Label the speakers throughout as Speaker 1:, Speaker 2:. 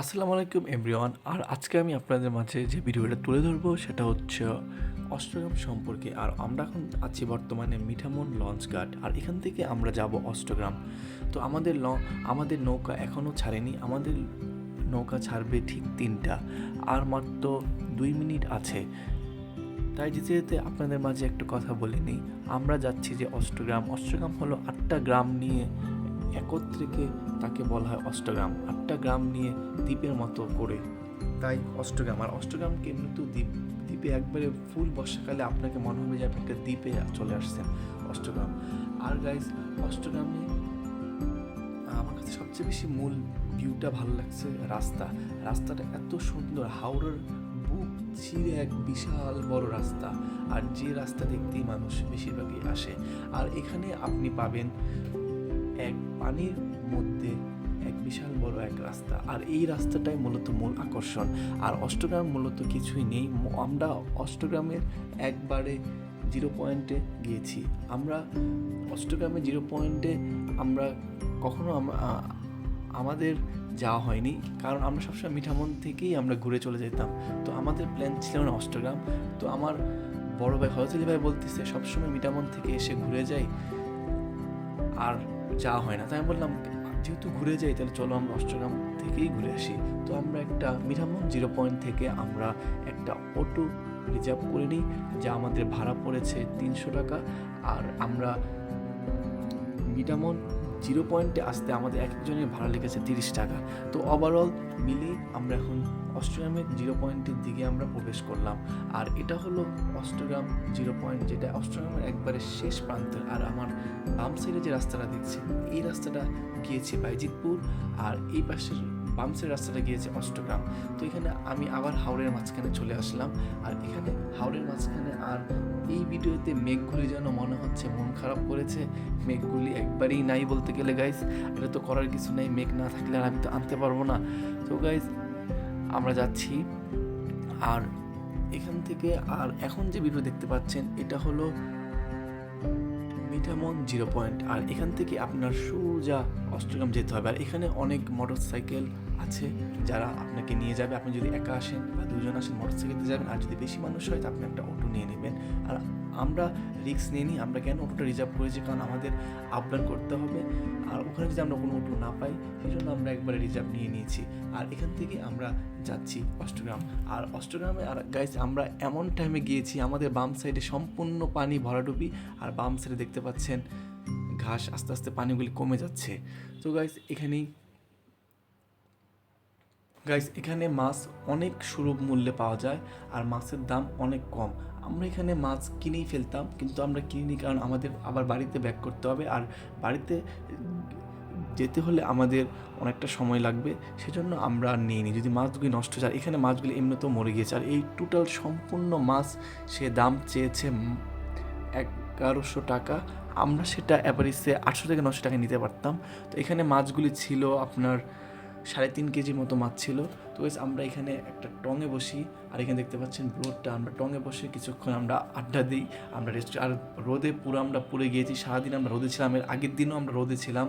Speaker 1: আসসালামু আলাইকুম, এভরিওয়ান। আর আজকে আমি আপনাদের মাঝে যে ভিডিওটা তুলে ধরবো, সেটা হচ্ছে অষ্টগ্রাম সম্পর্কে। আর আমরা এখন আছি বর্তমানে মিঠামন লঞ্চ গার্ড আর এখান থেকে আমরা যাব অষ্টগ্রাম। তো আমাদের ল, আমাদের নৌকা এখনও ছাড়েনি, আমাদের নৌকা ছাড়বে ঠিক তিনটা। আর মাত্র দুই মিনিট আছে। তাই যেতে যেতে আপনাদের মাঝে একটা কথা বলে নিই আমরা যাচ্ছি যে অষ্টগ্রাম। অষ্টগ্রাম হলো আটটা গ্রাম নিয়ে একত্রিকে তাকে বলা হয় অষ্টগ্রাম। আটটা গ্রাম নিয়ে দ্বীপের মতো করে। তাই অষ্টগ্রাম। আর অষ্টগ্রামকে এমনিতেও দ্বীপ। দ্বীপে একবারে ফুল বর্ষাকালে আপনাকে মনে হবে যে আপনি একটা দ্বীপে চলে আসছেন, অষ্টগ্রাম। আর গাইজ অষ্টগ্রামে আমার কাছে সবচেয়ে বেশি মূল ভিউটা ভালো লাগছে রাস্তা। রাস্তাটা এত সুন্দর। হাওড়ার বুক ছিঁড়ে এক বিশাল বড় রাস্তা। আর যে রাস্তা দেখতেই মানুষ বেশিরভাগই আসে। আর এখানে আপনি পাবেন এক পানির মধ্যে এক বিশাল বড় এক রাস্তা। আর এই রাস্তাটাই মূলত মূল আকর্ষণ। আর অষ্টগ্রাম মূলত কিছুই নেই। আমরা অষ্টগ্রামের একবারে জিরো পয়েন্টে গিয়েছি। আমরা অষ্টগ্রামে জিরো পয়েন্টে আমরা কখনো আমাদের যাওয়া হয়নি। কারণ আমরা সবসময় মিঠামন থেকেই আমরা ঘুরে চলে যেতাম। তো আমাদের প্ল্যান ছিল না অষ্টগ্রাম। তো আমার বড় ভাই হজলি ভাই বলতেছে, সবসময় মিঠামন থেকে এসে ঘুরে যাই। আর যাওয়া হয় না। তাই আমি বললাম, যেহেতু ঘুরে যাই, তাহলে চলো আমরা অষ্টগ্রাম থেকেই ঘুরে আসি। তো আমরা একটা মিঠামন জিরো পয়েন্ট থেকে আমরা একটা অটো রিজার্ভ করে নিই, যা আমাদের ভাড়া পড়েছে তিনশো টাকা। আর আমরা মিটামন জিরো পয়েন্টে আসতে আমাদের এক একজনের ভাড়া লেগেছে তিরিশ টাকা। তো ওভারঅল মিলে আমরা এখন অস্ট্রগ্রামের জিরো পয়েন্টের দিকে আমরা প্রবেশ করলাম। আর এটা হলো অষ্টগ্রাম জিরো পয়েন্ট যেটা অস্ট্রগ্রামের একবারে শেষ প্রান্ত। আর আমার বাম সাইডে যে রাস্তাটা দিচ্ছে এই রাস্তাটা গিয়েছে বাইজিতপুর। আর এই পাশের বাম সাইডের রাস্তাটা গিয়েছে অষ্টগ্রাম। তো এখানে আমি আবার হাওড়ের মাঝখানে চলে আসলাম। আর এখানে হাওড়ের মাঝখানে আর এই ভিডিওতে মেঘগুলি যেন মনে হচ্ছে মন খারাপ করেছে। মেঘগুলি একবারেই নাই বলতে গেলে গাইস এটা তো করার কিছু নেই, মেঘ না থাকলে আর আমি তো আনতে পারব না। তো গাইস আমরা যাচ্ছি। আর এখান থেকে আর এখন যে ভিডিও দেখতে পাচ্ছেন, এটা হলো মিঠামন জিরো পয়েন্ট। আর এখান থেকে আপনার সোজা অষ্টগ্রাম যেতে হবে। আর এখানে অনেক মোটর সাইকেল আছে, যারা আপনাকে নিয়ে যাবে, আপনি যদি একা আসেন বা দুজন আসেন মোটর সাইকেলে যাবেন, আর যদি বেশি মানুষ হয়, তো আপনি একটা অটো নিয়ে নেবেন। আর আমরা রিক্স নিয়ে নিই, আমরা কেন অটোটা রিজার্ভ করেছি? কারণ আমাদের আপডাউন করতে হবে। আর ওখানে যদি আমরা কোনো অটো না পাই, সেই জন্য আমরা একবারে রিজার্ভ নিয়ে নিয়েছি। আর এখান থেকে আমরা যাচ্ছি অষ্টগ্রাম। আর অষ্টগ্রামে আর গাইস আমরা এমন টাইমে গিয়েছি, আমাদের বাম সাইডে সম্পূর্ণ পানি ভরাডুবি। আর বাম সাইডে দেখতে পাচ্ছেন, ঘাস আস্তে আস্তে পানিগুলি কমে যাচ্ছে। তো গাইস এখানেই গাইস এখানে মাছ অনেক সুলভ মূল্যে পাওয়া যায় আর মাছের দাম অনেক কম। আমরা এখানে মাছ কিনেই ফেলতাম, কিন্তু আমরা কিনিনি কারণ আমাদের আবার বাড়িতে ব্যাক করতে হবে আর বাড়িতে যেতে হলে আমাদের অনেকটা সময় লাগবে, সেজন্য আমরা নিইনি। যদি মাছগুলি নষ্ট যায় এখানে মাছগুলি এমনিতেও মরে গিয়েছে আর এই টোটাল সম্পূর্ণ মাছ সে দাম চেয়েছে এগারোশো টাকা। আমরা সেটা অ্যাভারেজে আটশো থেকে নশো টাকা নিতে পারতাম। তো এখানে মাছগুলি ছিল আপনার সাড়ে তিন কেজির মতো মাছ ছিল। তো guys, আমরা এখানে একটা টঙে বসি আর এখানে দেখতে পাচ্ছেন রোদটা। আমরা টঙে বসে কিছুক্ষণ আমরা আড্ডা দিই। আমরা রেস্ট আর রোদে পুরো আমরা পুড়ে গিয়েছি। সারাদিন আমরা রোদে ছিলাম। এর আগের দিনও আমরা রোদে ছিলাম।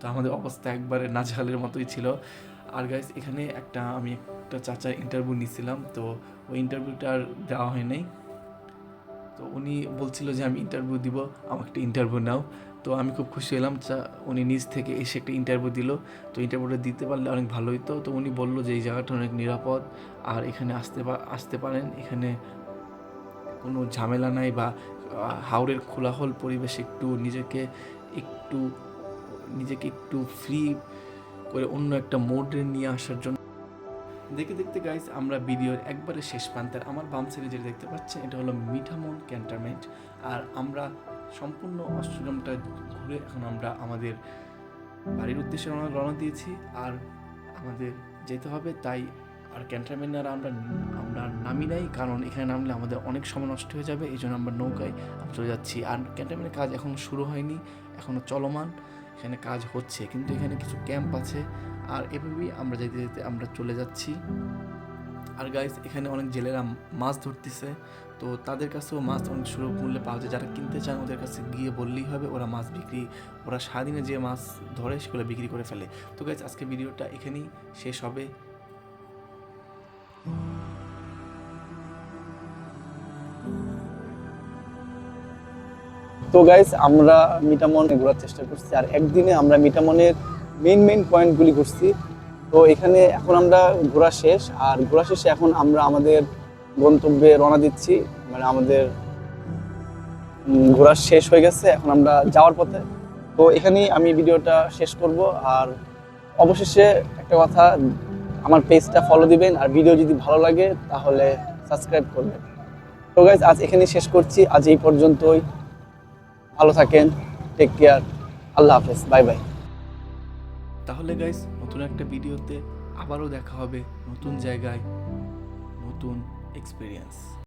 Speaker 1: তো আমাদের অবস্থা একবারে নাজেহালের মতোই ছিল। আর গাইস এখানে একটা আমি একটা চাচার ইন্টারভিউ নিয়েছিলাম তো ওই ইন্টারভিউটা আর দেওয়া হয় নাই। তো উনি বলছিল যে, আমি ইন্টারভিউ দিব, আমাকে একটা ইন্টারভিউ নাও। তো আমি খুব খুশি হলাম। চা উনি নিজ থেকে এসে একটা ইন্টারভিউ দিল। তো ইন্টারভিউটা দিতে পারলে অনেক ভালো হতো তো উনি বলল যে, এই জায়গাটা অনেক নিরাপদ। আর এখানে আসতে আসতে পারেন। এখানে কোনো ঝামেলা নাই বা হাওড়ের খোলাহল পরিবেশ একটু নিজেকে একটু নিজেকে একটু ফ্রি করে অন্য একটা মোডে নিয়ে আসার জন্য দেখতে দেখতে গাইস আমরা ভিডিওর একবারে শেষ প্রান্তের আমার বাম সাইডে যেটা দেখতে পাচ্ছেন, এটা হলো মিঠামন ক্যান্টারমেন্ট আর আমরা সম্পূর্ণ অষ্টগ্রামটা ঘুরে এখন আমরা আমাদের বাড়ির উদ্দেশ্যে রওনা দিয়েছি। আর আমাদের যেতে হবে, তাই আর ক্যান্টনমেন্ট আর আমরা আমরা নামি নাই, কারণ এখানে নামলে আমাদের অনেক সময় নষ্ট হয়ে যাবে, এই জন্য আমরা নৌকায় চলে যাচ্ছি। আর ক্যান্টনমেন্টের কাজ এখনও শুরু হয়নি এখনও চলমান। এখানে কাজ হচ্ছে, কিন্তু এখানে কিছু ক্যাম্প আছে। আর এভাবেই আমরা যেতে যেতে আমরা চলে যাচ্ছি। আর গাইস এখানে অনেক জেলেরা মাছ ধরতেছে। তো তাদের কাছেও মাছ অনেক সুলভ মূল্যে পাওয়া যায়। যারা কিনতে চান ওদের কাছে গিয়ে বললেই হবে, ওরা মাছ বিক্রি, ওরা সারাদিনে যে মাছ ধরে সেগুলো বিক্রি করে ফেলে। তো গাইজ আজকে ভিডিওটা এখানেই শেষ হবে।
Speaker 2: তো গাইজ আমরা মিটামন ঘোরার চেষ্টা করছি। আর একদিনে আমরা মিটামনের মেইন মেইন পয়েন্টগুলি ঘুরছি। তো এখানে এখন আমরা ঘোরা শেষ, আর ঘোরা শেষে এখন আমরা আমাদের গন্তব্যে রওনা দিচ্ছি। মানে আমাদের ঘোরা শেষ হয়ে গেছে, এখন আমরা যাওয়ার পথে। তো এখানেই আমি ভিডিওটা শেষ করব, আর অবশেষে একটা কথা, আমার পেজটা ফলো দিবেন, আর ভিডিও যদি ভালো লাগে, তাহলে সাবস্ক্রাইব করবেন। তো গাইজ আজ এখানেই শেষ করছি, আজ এই পর্যন্তই। ভালো থাকেন টেক কেয়ার আল্লাহ হাফেজ বাই বাই
Speaker 1: তাহলে গাইস নতুন একটা ভিডিওতে আবারও দেখা হবে নতুন জায়গায় নতুন এক্সপিরিয়েন্স